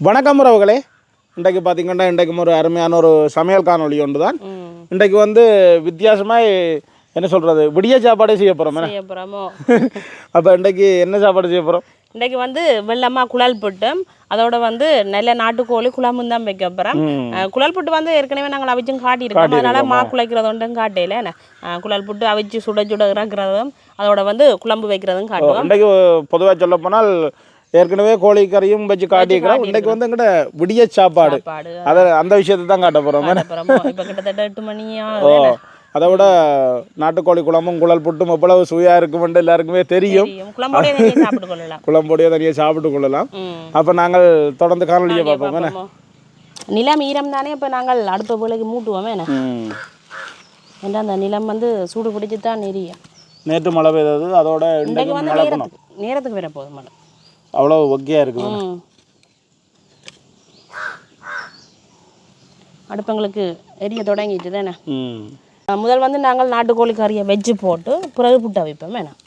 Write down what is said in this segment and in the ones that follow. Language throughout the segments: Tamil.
வணக்கம் உறவுகளே. இன்றைக்கு பார்த்தீங்கன்னா இன்றைக்கு ஒரு அருமையான ஒரு சமையல் காணொளி ஒன்று தான் இன்றைக்கு வந்து வித்தியாசமாக என்ன சொல்கிறது விடிய சாப்பாடே செய்ய போகிறோம் செய்ய போகிறோமோ அப்போ இன்றைக்கு என்ன சாப்பாடு செய்ய போகிறோம் இன்றைக்கு வந்து வெள்ளமா குழல் புட்டு. அதோட வந்து நல்ல நாட்டுக்கோழி குழம்பும் தான் வைக்க போகிறோம் குழல் புட்டு வந்து ஏற்கனவே நாங்கள் அவிச்சும் காட்டியிருக்கோம். அதனால மா குழைக்கிறது ஒன்றும் காட்டையில என்ன? குழல் புட்டு அவிச்சு சுட சுட இறக்குறதும் அதோட வந்து குழம்பு வைக்கிறதும் காட்டுவோம். இன்றைக்கு பொதுவாக சொல்ல போனால் ஏற்கனவே கோழி கறியும் வச்சு காட்டியிருக்கிறோம். இன்றைக்கு வந்து எங்கிட்ட விடிய சாப்பாடு. அதை அந்த விஷயத்தை தான் காட்ட போகிறோம் கிட்டத்தட்ட எட்டு மணியா ஓ அதை விட நாட்டுக்கோழி குழம்பும் குழல் புட்டும் எவ்வளவு சுவையாக இருக்குமென்று எல்லாருக்குமே தெரியும். குழம்போடய தனியாக சாப்பிட்டு கொள்ளலாம். அப்போ நாங்கள் தொடர்ந்து காணொலியை பார்ப்போம். நிலம் ஈரம் தானே இப்போ நாங்கள் அடுத்த வேலைக்கு மூட்டுவோமே. ஏன்னா அந்த நிலம் வந்து சூடு பிடிச்சி தான் நெறியும் நேற்று மழை பெய்தது அதோட நேரத்துக்கு நேரத்துக்கு வர போதும் மேடம். அவ்வளோ ஒக்கியாக இருக்குது அடுப்பங்களுக்கு எரிய தொடங்கிட்டு தானே. முதல் வந்து நாங்கள் நாட்டுக்கோழி கறியை வெஜ்ஜு போட்டு பிறகு புட்டை வைப்போம் வேணாம்.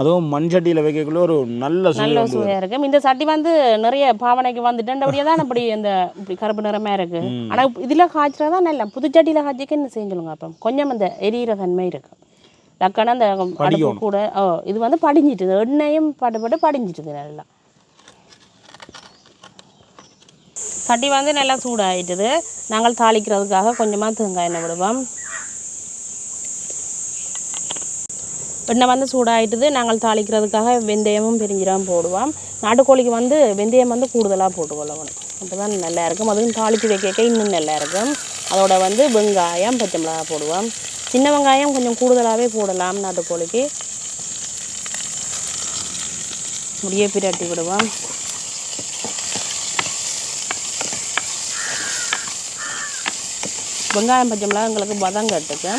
அதுவும் மண் சட்டியில் வைக்கக்குள்ள ஒரு நல்ல நல்ல சுவையாக இருக்கும். இந்த சட்டி வந்து நிறைய பாவனைக்கு வந்துட்டேன்டபடியே தான் இப்படி இந்த இப்படி கருப்பு நிறமாக இருக்கு. ஆனால் இதில் காய்ச்சல் தான் நல்ல புதுச்சட்டியில் காய்ச்சிக்க என்ன செஞ்சுலுங்க அப்போ? கொஞ்சம் அந்த எரியிற தன்மை இருக்கும் டக்குன்னு அந்த அடுப்பு கூட ஓ இது வந்து படிஞ்சிட்டுது. எண்ணெயும் படுபட்டு படிஞ்சிட்டுது நல்லா. சட்டி வந்து நல்லா சூடாயிட்டுது. நாங்கள் தாளிக்கிறதுக்காக கொஞ்சமாக தேங்காய் எண்ணெய் விடுவோம். எண்ணெய் வந்து சூடாயிட்டுது. நாங்கள் தாளிக்கிறதுக்காக வெந்தயமும் பெருஞ்சீரகம் போடுவோம். நாட்டுக்கோழிக்கு வந்து வெந்தயம் வந்து கூடுதலாக போட்டுக்கொள்ளணும். அப்போ தான் நல்லா இருக்கும். அதுவும் தாளித்து வைக்க இன்னும் நல்லா இருக்கும். அதோட வந்து வெங்காயம் பச்சை மிளகாய் போடுவோம். சின்ன வெங்காயம் கொஞ்சம் கூடுதலாகவே போடலாம் நாட்டுக்கோழிக்கு. முடிய பிரட்டி விடுவோம். வெங்காயம் பச்சை மிளகாய் எங்களுக்கு வதங்கட்டுக்கு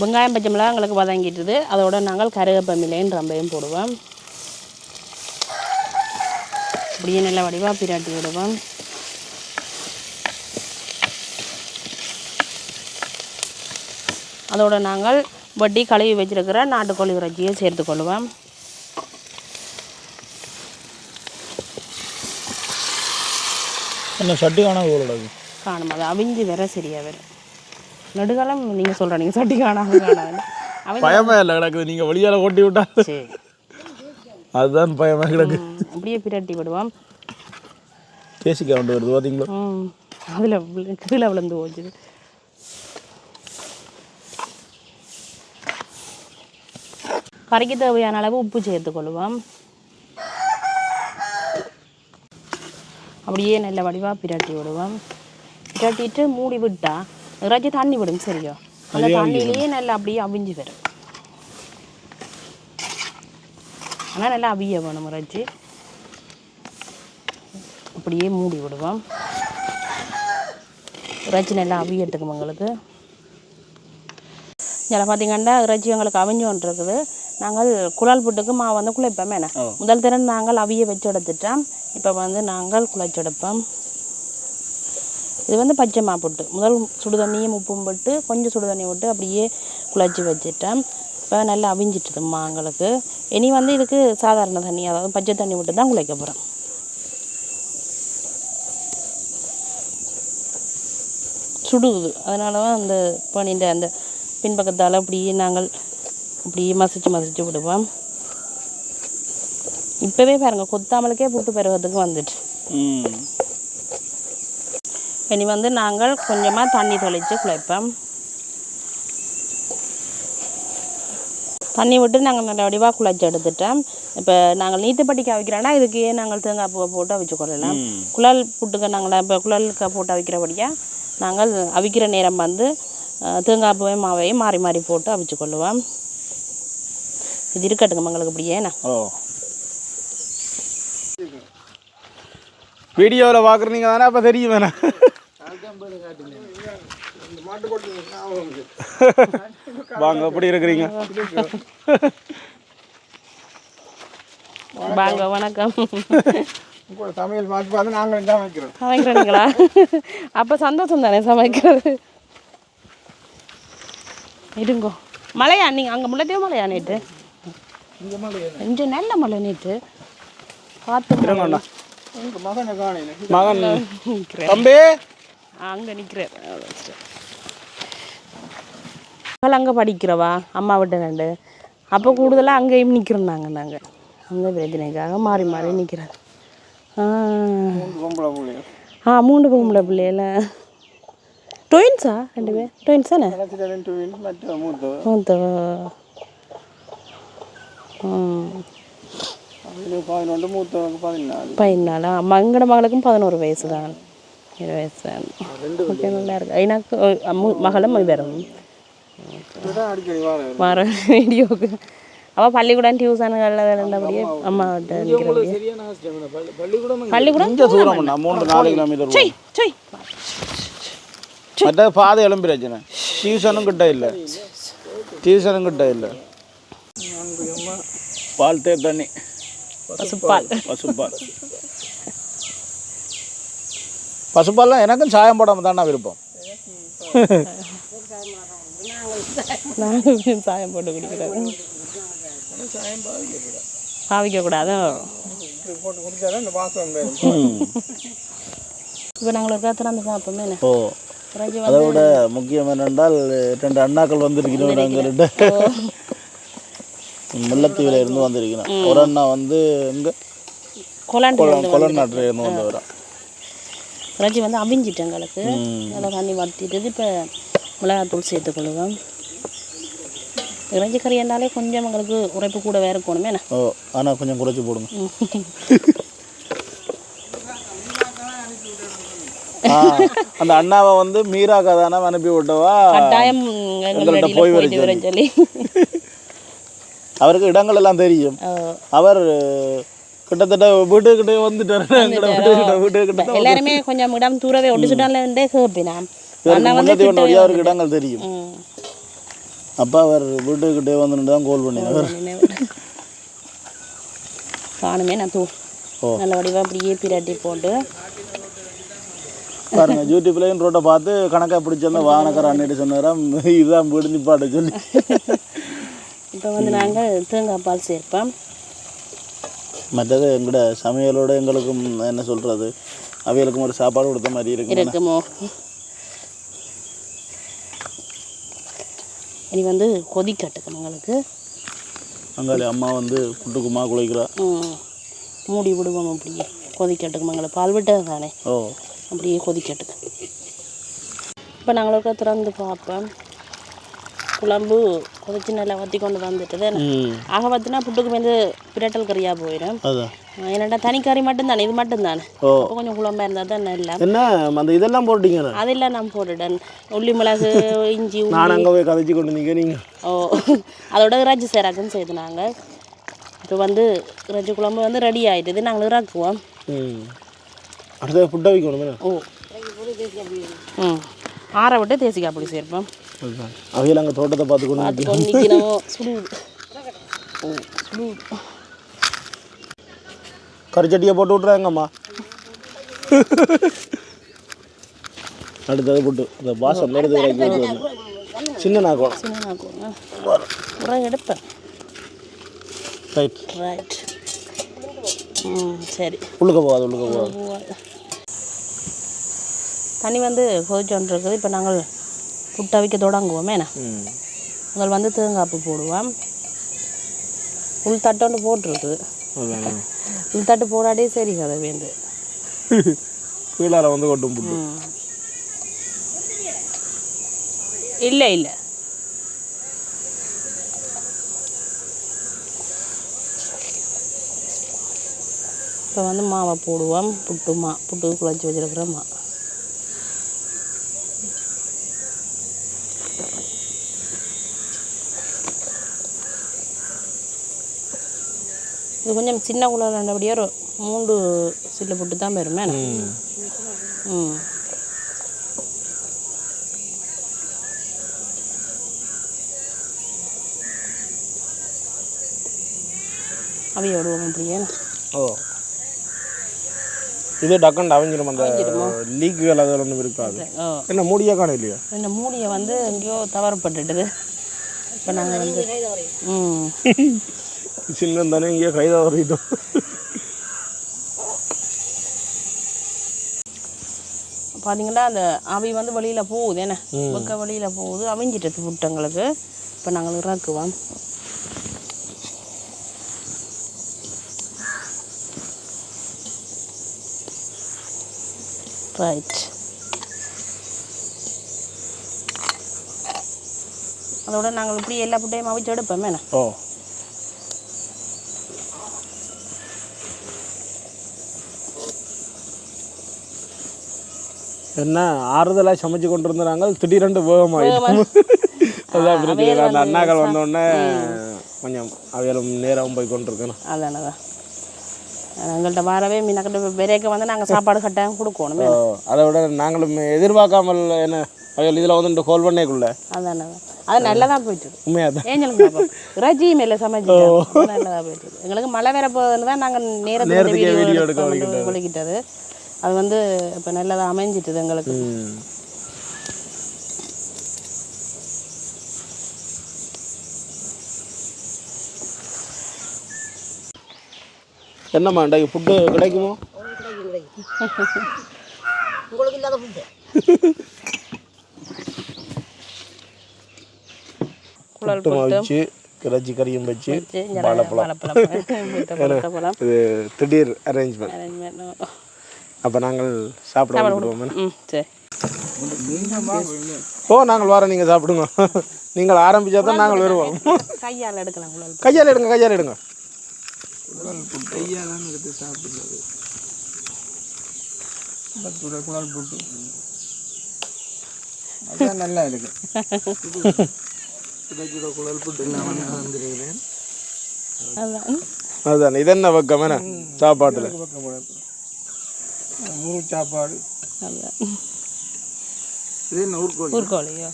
வெங்காயம் பச்சை மிளகாய் எங்களுக்கு வதங்கிட்டுது. அதோட நாங்கள் கருவேப்பமிலையும் ரம்பையும் போடுவோம். இப்படியே நல்லா வடிவாக பிராட்டி விடுவோம். அதோட நாங்கள் வட்டி கழுவி வச்சிருக்கிற நாட்டுக்கோழி இறைச்சியை சேர்த்துக்கொள்வோம் என்ன சட்டி காணாது ஊரோட காணும் அது அவிஞ்சு வேற சரியாக வரும் நெடுகாலம் நீங்கள் சொல்கிற நீங்கள் சட்டி காணாம காணாது. பயமே இல்லை கிடக்குது நீங்கள் வெளியால் ஓட்டி விட்டா. அதுதான் பயமே கிடக்கு. அப்படியே பிரட்டி விடுவோம். கேசிக்கா கொண்டு வருது பார்த்தீங்களா அதில் கீழே விழுந்து போச்சுது. கறிக்கு தேவையான அளவு உப்பு சேர்த்துக்கொள்வோம் அப்படியே நல்ல வடிவாக பிரட்டி விடுவோம். பிரட்டிட்டு மூடி விட்டா இறைச்சி தண்ணி விடும் சரியா? அந்த தண்ணியிலேயே நல்லா அப்படியே அவிஞ்சு வரும். ஆனால் நல்லா அவிய வேணும் இறைச்சி. அப்படியே மூடி விடுவோம். இறைச்சி நல்லா அவியட்டுக்கும் எங்களுக்கு இதில் பார்த்தீங்கன்னா இறைச்சி எங்களுக்கு அவிஞ்சோன் இருக்குது நாங்கள் குழல் புட்டுக்கு மாவு வந்து குழைப்போம் என்ன? முதல் திறன் நாங்கள் அவிய வச்சு எடுத்துட்டோம். இப்போ வந்து நாங்கள் குழைச்செடுப்போம் இது வந்து பச்சை மா புட்டு. முதல் சுடு தண்ணியும் உப்பும் போட்டு கொஞ்சம் சுடு தண்ணி விட்டு அப்படியே குழச்சி வச்சுட்டேன் இப்போ நல்லா அவிஞ்சிட்டுது மாங்களுக்கு. இனி வந்து இதுக்கு சாதாரண தண்ணி அதாவது பச்சை தண்ணி விட்டு தான் குழைக்க போகிறோம் சுடுகுது அதனால தான் அந்த பனின்ற அந்த பின்பக்கத்தால் அப்படியே நாங்கள் அப்படியே மசிச்சு மசிச்சு விடுவோம். இப்போவே பாருங்க கொத்தாமலுக்கே புட்டு பருவத்துக்கு வந்துட்டு. இனி வந்து நாங்கள் கொஞ்சமாக தண்ணி தெளித்து குழைப்போம். தண்ணி விட்டு நாங்கள் நல்ல வடிவாக குழைச்சி எடுத்துட்டோம். இப்போ நாங்கள் நீத்துப்பட்டிக்கு அவிக்கிறோன்னா இதுக்கு நாங்கள் தேங்காய் பூவை போட்டு அவிச்சு கொள்ளலாம். குழல் புட்டுக்கு நாங்கள் இப்போ குழலுக்கு போட்டு அவிக்கிறபடியாக நாங்கள் அவிக்கிற நேரம் வந்து தேங்காய் பூவையும் மாவையும் மாறி மாறி போட்டு அவிச்சு கொள்ளுவோம் இது இருக்கட்டுங்க எங்களுக்கு இப்படியே ஓ. வீடியோவில் பார்க்குறீங்க தானே அப்போ தெரியும் வேணா வாங்க எப்படி இருக்கிறீங்க? வாங்க வணக்கம். சமையல் பார்த்து பார்த்து நாங்களும் தான் வைக்கிறோம் சமைக்கிறீங்களா? அப்போ சந்தோஷம் தானே சமைக்கிறது? இருங்கோ மழையா? நீங்கள் அங்கே முள்ளத்தையும் மழையா நேற்று இங்கே நல்ல மழை நேற்று பார்த்து மகனை நிற்கிறேன் தம்பி? அங்கே நிற்கிறேன் மகள் அங்கே படிக்கிறவா? அம்மா விட்டு ரெண்டு. அப்போ கூடுதலாக அங்கேயும் நிற்கிறோம் நாங்கள் நாங்கள் அந்த பிரச்சனைக்காக மாறி மாறி நிற்கிறோம் ஆ. மூணு பொம்பளை பிள்ளையில பதினாலு மங்கட மகளுக்கும் பதினோரு வயசு தான் இருபது வயசு தான் ஓகே நல்லா இருக்கு எனக்கு அம்மு- மகளும் வரும் இதுதான் அடிக்கடி வார வர வீடியோவுக்கு அவள் பள்ளிக்கூடம் டியூஷனுகளில் இருந்தபடியே அம்மா விட்டு நிற்கிறபடியே சரியான ஆசிரியர் பள்ளிக்கூடம் பள்ளிக்கூடம் மூன்று நாலு கிலோமீட்டர் சொய் சொய் மற்ற பாதை எலும்பு பிரச்சனை டியூஷனும் கிட்ட இல்லை டியூஷனும் கிட்ட இல்லை பால் தேர் தண்ணி பசுப்பால் பசுப்பால் பசுப்பால்லாம் எனக்கும் சாயம் போடாமல் தானே விருப்பம் சாயம் போட்டு குடிக்கிறது பாவிக்கக்கூடாது இப்போ நாங்கள் ஒரு திறந்து பார்ப்போமே என்ன ஓ அதை விட முக்கியம் என்னென்றால் ரெண்டு அண்ணாக்கள் வந்திருக்கிறோம் நாங்கள் ரெண்டு. முல்லத்தீவில் இருந்து வந்திருக்கிறோம். ஒரு அண்ணா வந்து இங்கே கொலாண்டு கொல கொலநாட்டில் இருந்து வந்தவரா. இறைச்சி வந்து அவிஞ்சிட்டு எங்களுக்கு. நல்லா தண்ணி வற்றிட்டு இப்போ மிளகாத்தூள் சேர்த்துக்கொள்ளுவோம் இறைச்சி கறி என்றாலே கொஞ்சம் எங்களுக்கு உரைப்பு கூட வேற என்ன? ஓ ஆனால் கொஞ்சம் குறைச்சி போடுங்க. அந்த அண்ணாவை வந்து மீராக்கா தானே அனுப்பி விட்டவா? கட்டாயம் எங்கள்ட்ட எங்கள் போய் போயிட்டு வர வரேன்னு சொல்லி. அவருக்கு இடங்கள் எல்லாம் தெரியும். அவர் கிட்டத்தட்ட வீட்டுக்கிட்டே வந்துட்டாரு. வீட்டுக்கிட்ட எல்லாருமே கொஞ்சம் இடம் தூரவே ஒட்டி சுட்டாலே கேட்பினாம் அண்ணா வந்து முன்னத்தி வழியாக அவருக்கு இடங்கள் தெரியும். அப்பா அவர் வீட்டுக்கிட்டே வந்துட்டு தான் கால் பண்ணினார் காணுமே நான் தூ. நல்ல வடிவா அப்படியே பிரட்டி போட்டு. பாருங்க யூடியூப்லேயும் ரோட்டை பார்த்து கணக்காக பிடிச்சிருந்த வாகனக்கார அண்ணிட்டு சொன்னாராம். இதுதான் வீடு நிப்பாட்ட சொல்லி. இப்போ வந்து நாங்கள் தேங்காய் பால் சேர்ப்போம். மற்றது எங்களோட சமையலோட எங்களுக்கும் என்ன சொல்கிறது அவைகளுக்கும் ஒரு சாப்பாடு கொடுத்த மாதிரி இருக்கு இருக்குமோ? இனி வந்து கொதிக்கட்டுக்கு எங்களுக்கு. அங்காளி அம்மா வந்து புட்டுக்குமா குளிக்கிறா. மூடி விடுவோம் அப்படியே கொதிக்கட்டுக்கு எங்களை பால் விட்டது தானே ஓ. அப்படியே கொதிக்கட்டுக்கு இப்போ நாங்களுக்கு திறந்து பார்ப்போம் குழம்பு கொதிச்சு நல்லா வற்றி கொண்டு வந்துட்டுது. ஆக பார்த்தினா புட்டுக்கு வந்து பிரட்டல் கறியாக போயிடும். என்னடா தனிக்கறி மட்டும்தானே? இது மட்டும்தானே? அப்போ கொஞ்சம் குழம்பா இருந்தால் தான் நல்லா என்ன? அந்த இதெல்லாம் போட்டீங்க அதெல்லாம் நான் போட்டுட்டேன். உள்ளி மிளகு இஞ்சி நான் அங்கே போய் கதைச்சி கொண்டு நிற்க நீங்கள் ஓ. அதோட இறைச்சி சேராக்குன்னு செய்து நாங்கள் இப்போ வந்து இறைச்சி குழம்பு வந்து ரெடி ஆயிட்டுது. நாங்கள் இறக்குவோம். ம் அடுத்த ஃபுட்டை வைக்கணுமே ஓ. ம். ஆற விட்டு தேசிக்காய் பொடி சேர்ப்போம். அவையில் அங்கே தோட்டத்தை பார்த்து கொண்டு பார்த்து கொண்டு நிற்கிறோமோ சுடுது ஓ சுடுது கறிச்சட்டியை போட்டு விட்றாங்கம்மா அடுத்தது போட்டு. இந்த பாசம் விட்டு சின்ன நாக்கம் சின்ன நாக்குங்க உரம் எடுப்பேன். ரைட் ரைட் சரி. உள்ளுக்க போகாது உள்ளுக்க போகாது. தண்ணி வந்து கொதிச்சோன்னு இருக்குது. இப்போ நாங்கள் புட்டை வைக்க தொடங்குவோமே. என்ன ம். உங்கள் வந்து தேங்காய்ப்பு போடுவோம். உள் தட்டோண்டு போட்டிருக்கு. அதான். உள் தட்டு போடாடே சரி கதை வேந்து கீழார வந்து கொட்டும் இல்லை இல்லை. இப்போ வந்து மாவை போடுவோம். புட்டு மா புட்டு குழச்சி வச்சிருக்கிற மா. இது கொஞ்சம் சின்ன குழாண்டபடியே ஒரு மூன்று சில்லு புட்டு தான் வருமே ம். ம். அவைய விடுவோம் அப்படியே. ஓ. இது டக்குன்னு அவிஞ்சிடும் அந்த லீக்குகள் அதில் ஒன்றும் இருக்காது. என்ன மூடியா காணும் இல்லையா? இந்த மூடியை வந்து எங்கேயோ தவறப்பட்டுட்டுது. இப்போ நாங்கள் வந்து ம். சின்ன தானே இங்கே கைதாக வரையிட்டோம் பார்த்தீங்கன்னா அந்த அவி வந்து வெளியில் போகுது என்ன? பக்க வெளியில் போகுது அவிஞ்சிட்டது புட்டங்களுக்கு இப்போ நாங்கள் இறக்குவோம் ரைட் அதோட நாங்கள் இப்படி எல்லா புட்டையும் அவிச்சு எடுப்போம். என்ன? ஓ. என்ன? ஆறுதலாக சமைச்சு கொண்டு இருந்த நாங்கள் திடீரென்று வேகமாகிட்டோம் அதான் பிரச்சனை இல்லை. அந்த அண்ணாக்கள் வந்தோடனே கொஞ்சம் அவையிலும் நேரம் போய் கொண்டிருக்கணும். அதானே தான் எங்கள்கிட்ட வரவே மீனக்கிட்ட பெரியக்க வந்து நாங்கள் சாப்பாடு கட்டாயம் கொடுக்கணும். அதை விட நாங்களும் எதிர்பார்க்காமல் என்ன அவையில் இதில் வந்து கோல் பண்ணேக்குள்ள. அதானே. தான் அது நல்லதாக போயிட்டு உண்மையாக தான். ஏஞ்சலுக்கு இறைச்சி மேலே சமைச்சிட்டோம் நல்லதாக போயிட்டு எங்களுக்கு மழை வேற போகுதுன்னு தான் நாங்கள் நேரத்துக்கு வீடியோ எடுக்க வலிக்கிட்டது அது வந்து இப்போ நல்லதாக அமைஞ்சிட்டுது எங்களுக்கு. என்னம்மா இன்றைக்கு ஃபுட்டு கிடைக்குமோ? உங்களுக்கு இல்லாத ஃபுட்டு வச்சு இறைச்சி கறியும் வச்சு வாழைப்பழம். இது திடீர் அரேஞ்ச்மெண்ட் அப்போ நாங்கள் சாப்பிட விடுவோம் ஓ நாங்கள் வரோம் நீங்கள் சாப்பிடுங்க. நீங்கள் ஆரம்பிச்சா தான் நாங்கள் வருவோம். கையால் எடுக்கலாம் கையால் எடுங்க கையால் எடுங்க. கையாலாம் எடுத்து சாப்பிடுறது. பத்துட குழல் போட்டு. அதான் நல்லா இருக்கு. சுட சுட குழல் போட்டு இல்லாமல் வந்துருக்கிறேன். அதான். அதுதான் இது என்ன பக்கம் என்ன சாப்பாட்டில். முழு சாப்பாடு இது என்ன ஊர்கோழி? ஊர்கோழியோ?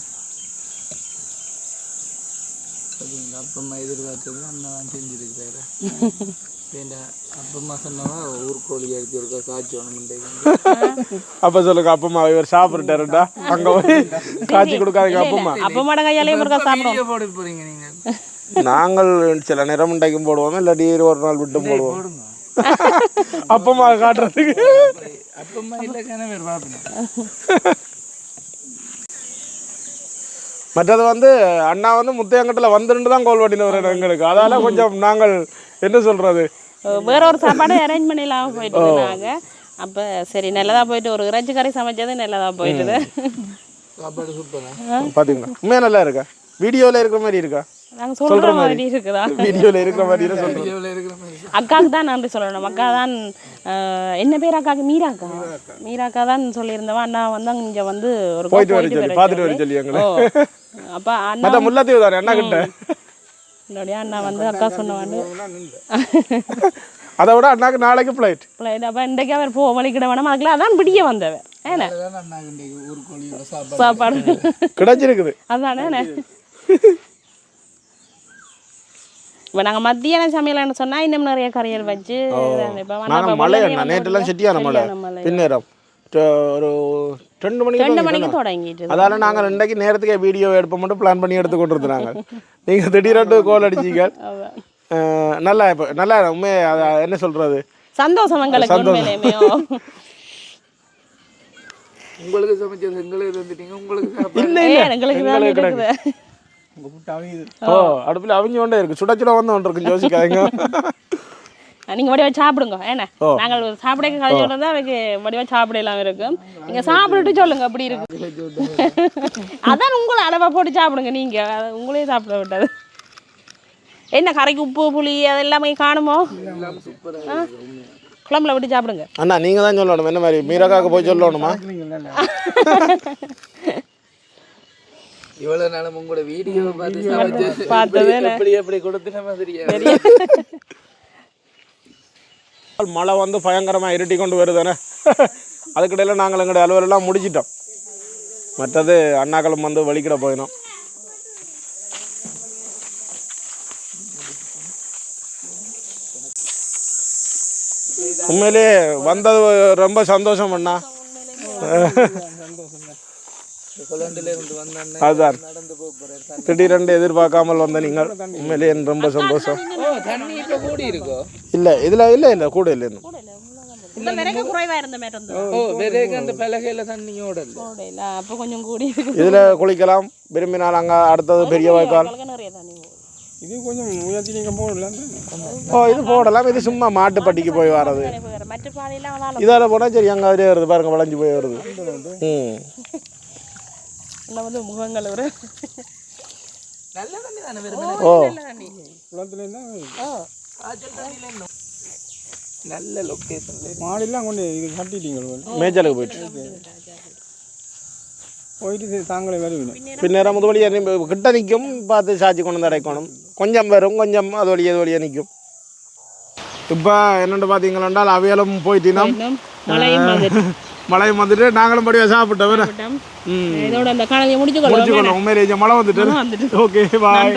பார்த்தீங்களா அப்பம்மா எதிர்பார்த்தது அண்ணா தான் செஞ்சுருக்கிறாரு. அப்பம்மா சொன்னவா ஊர்கோழி எடுத்து இருக்கா காய்ச்சி ஒன்று அப்போ சொல்லுங்க அப்பமா இவர் சாப்பிட்டுட்டாருடா. அங்கே போய் காய்ச்சி கொடுக்காதீங்க அப்பமா அப்போ மாட கையாலே முருகா சாப்பிடும். போட போறீங்க நீங்கள் நாங்கள் சில நேரம் இன்றைக்கும் போடுவோம் இல்லாட்டி ஒரு நாள் விட்டு போடுவோம். போடுங்க. அப்பமா காட்டுறதுக்கு. அப்பம்மா இல்லை மற்றது வந்து அண்ணா வந்து முத்தையங்கட்டில் வந்துட்டு தான் கோல் பண்ணினவர் எங்களுக்கு. அதால கொஞ்சம் நாங்கள் என்ன சொல்றது? வேற ஒரு சாப்பாடு அரேஞ்ச் பண்ணிடலாம் போயிட்டு நாங்க. அப்போ சரி நல்லதாக போயிட்டு ஒரு இறைச்சி கறி சமைச்சது நல்லதாக போயிட்டுது. சாப்பாடு சூப்பரா. பாத்தீங்களா? உண்மையா நல்லா இருக்கா? வீடியோவில் இருக்கிற மாதிரி இருக்கா? நாங்கள் சொல்கிற மாதிரி இருக்குதா? வீடியோவில் இருக்கிற மாதிரி சொல்றேன் வீடியோவில் இருக்கிற மாதிரி. அக்காவுக்கு தான் நன்றி சொல்லணும். அக்கா தான் ஆஹ், என்ன பேர் அக்காவுக்கு மீராக்கா. மீராக்கா தான் சொல்லியிருந்தவன் அண்ணா வந்து இங்கே வந்து ஒரு போயிட்டு வர சொல்லி பார்த்துட்டு வர சொல்லி எங்களை. அப்போ அண்ணா முல்லாத்தீவு தானே அண்ணா கிட்ட? என்னுடைய அண்ணா வந்து அக்கா சொன்னவாண்டு அதை விட அண்ணாக்கு நாளைக்கு ஃப்ளைட் பிள்ளைட்டு அப்போ இன்றைக்கு அவர் போ வலிக்கிட வேணாம். அதுக்குள்ள அதான் பிடிக்க வந்தவன். ஊர்கோழியோட சாப்பாடு. கிடைச்சிருக்குது. அதானே இப்போ நாங்கள் மத்தியான சமையல்னு சொன்னால் இன்னும் நிறைய கறியல் வச்சு நாங்கள் மழை நேற்றுலாம் செட்டியான மழை. பின்னேரம். ஒரு ரெண்டு மணிக்கு ரெண்டு. மணிக்கு தொடங்கிட்டு அதால நாங்கள் இன்றைக்கு நேரத்துக்கே வீடியோ எடுப்ப மட்டும் பிளான் பண்ணி எடுத்து கொண்டு இருந்தாங்க நீங்கள் திடீரென்று கோல் அடிச்சீங்க. நல்லா இப்போ நல்லா உண்மையை என்ன சொல்கிறது சந்தோஷம் எங்களுக்கு உண்மையிலேயுமே. உங்களுக்கு சமைச்சது எங்களுக்கு தந்துட்டீங்க உங்களுக்கு இல்லை எங்களுக்கு ஓ அடுப்பில் அவிஞ்சு கொண்டே இருக்கு. சுட சுட வந்து ஒன்று இருக்கு யோசிக்காதீங்க நீங்க வடிவா சாப்பிடுங்க. என்ன? ஓ. நாங்கள் சாப்பிட கதை சொல்றது அவைக்கு வடிவா சாப்பிடலாம் இருக்கும் நீங்க சாப்பிட்டுட்டு சொல்லுங்க அப்படி இருக்கு. அதான் உங்களை அளவா போட்டு சாப்பிடுங்க நீங்க. அது உங்களே சாப்பிட விட்டது. என்ன கரைக்கு உப்பு புளி அது எல்லாமே காணுமோ? குழம்புல விட்டு சாப்பிடுங்க. அண்ணா நீங்கள் தான் சொல்லணும். என்ன மாதிரி மீரக்காக்கு போய் சொல்லணுமா? இவ்வளவு நாளும் உங்களோட வீடியோ பார்த்து பார்த்தது எப்படி எப்படி கொடுத்துன மாதிரியா மழை வந்து பயங்கரமாக இருட்டி கொண்டு வருதானே அதுக்கிடையில் நாங்கள் எங்களுடைய அலுவலெல்லாம் முடிச்சிட்டோம். மற்றது அண்ணாக்களும் வந்து வலிக்கிட போயினோம். உண்மையிலே வந்தது ரொம்ப சந்தோஷம் அண்ணா. அதுதான் திடீரென்று எதிர்பார்க்காமல் வந்த நீங்கள் உண்மையிலேயே எனக்கு ரொம்ப சந்தோஷம். ஓ தண்ணி இப்ப கூடி இருக்கோ? இல்லை இதில் இல்லை இல்லை கூட இல்லை இதில் குளிக்கலாம் விரும்பினால் அங்கே அடுத்தது பெரிய வாய்க்கால். இது கொஞ்சம் உயர்த்தி நீங்கள் போடலாம் ஓ இது போடலாம் இது சும்மா மாட்டுப்பட்டிக்கு போய் வர்றது. இதால் போனால் சரி அங்கே அதிலே வருது பாருங்க வளைஞ்சு போய் வருது. ம். இல்லை வந்து முகங்கள் ஒரு நல்ல தண்ணி தானே வெறும் தண்ணி காய்ச்சல் தண்ணியில என்ன நல்ல லொக்கேஷன்ல மாடிலாம் கொண்டு இது கட்டிட்டீங்க மேய்ச்சலுக்கு போயிட்டு. போயிட்டு. சரி தாங்களே வருவீங்க பின்னேரம் முது வழியாக கிட்ட நிற்கும் பார்த்து சாட்சி கொண்டு வந்து அடைக்கணும். கொஞ்சம் வரும் கொஞ்சம் அது வழியே அது வழியாக நிற்கும். இப்போ என்னென்னு பார்த்தீங்களா அவையலும் போயிட்டினோம் இன்னும் மழையும் வந்துட்டு நாங்களும் படியாக சாப்பிட்டோம் இதோட அந்த காலையை முடிச்சு கொள்ளுவோம் முடிச்சுக்கணும் உண்மையிலே இங்க மழை வந்துட்டு. Okay bye